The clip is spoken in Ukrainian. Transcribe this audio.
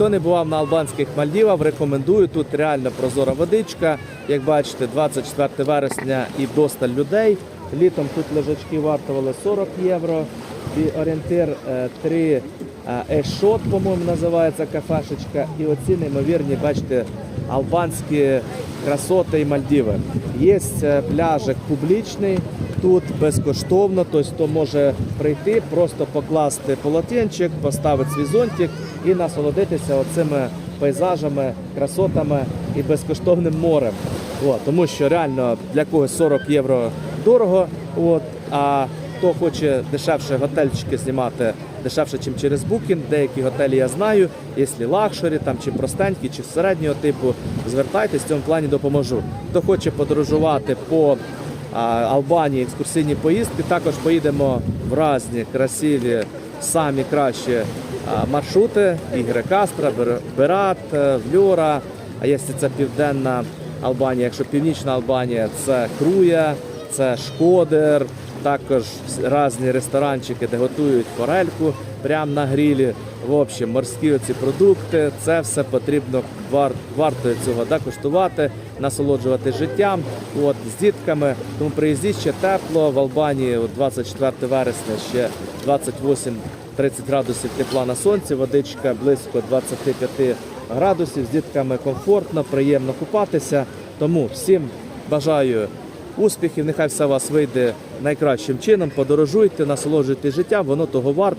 Хто не бував на албанських Мальдівах, рекомендую. Тут реально прозора водичка. Як бачите, 24 вересня і досталь людей. Літом тут лежачки вартували 40 євро. І орієнтир е, 3 ешот, по-моєму, називається кафешечка. І оці неймовірні, бачите, албанські красоти і Мальдіви. Є е, пляжик публічний, тут безкоштовно, тобто хто може прийти, просто покласти полотенчик, поставити свій зонтик і насолодитися оцими пейзажами, красотами і безкоштовним морем. От, тому що реально для когось 40 євро дорого. От, а хто хоче дешевше готельчики знімати дешевше, ніж через букінг. Деякі готелі я знаю. Якщо лакшері там чи простенькі, чи середнього типу, звертайтесь в цьому плані допоможу. Хто хоче подорожувати по Албанії екскурсійні поїздки, також поїдемо в разні красиві, самі кращі маршрути. Ігри Кастра, Бер- Берат, е, Вльора. А якщо це південна Албанія, якщо північна Албанія, це Круя, це Шкодер, також різні ресторанчики, де готують форельку прямо на грілі. В общем, морські оці продукти, це все потрібно вар, варто цього да, куштувати, насолоджувати життям. От з дітками. Тому приїздіть ще тепло. В Албанії от 24 вересня ще 28 30 градусів тепла на сонці, водичка близько 25 градусів. З дітками комфортно, приємно купатися. Тому всім бажаю успіхів. Нехай все у вас вийде найкращим чином. Подорожуйте, насолоджуйте життям, воно того варте.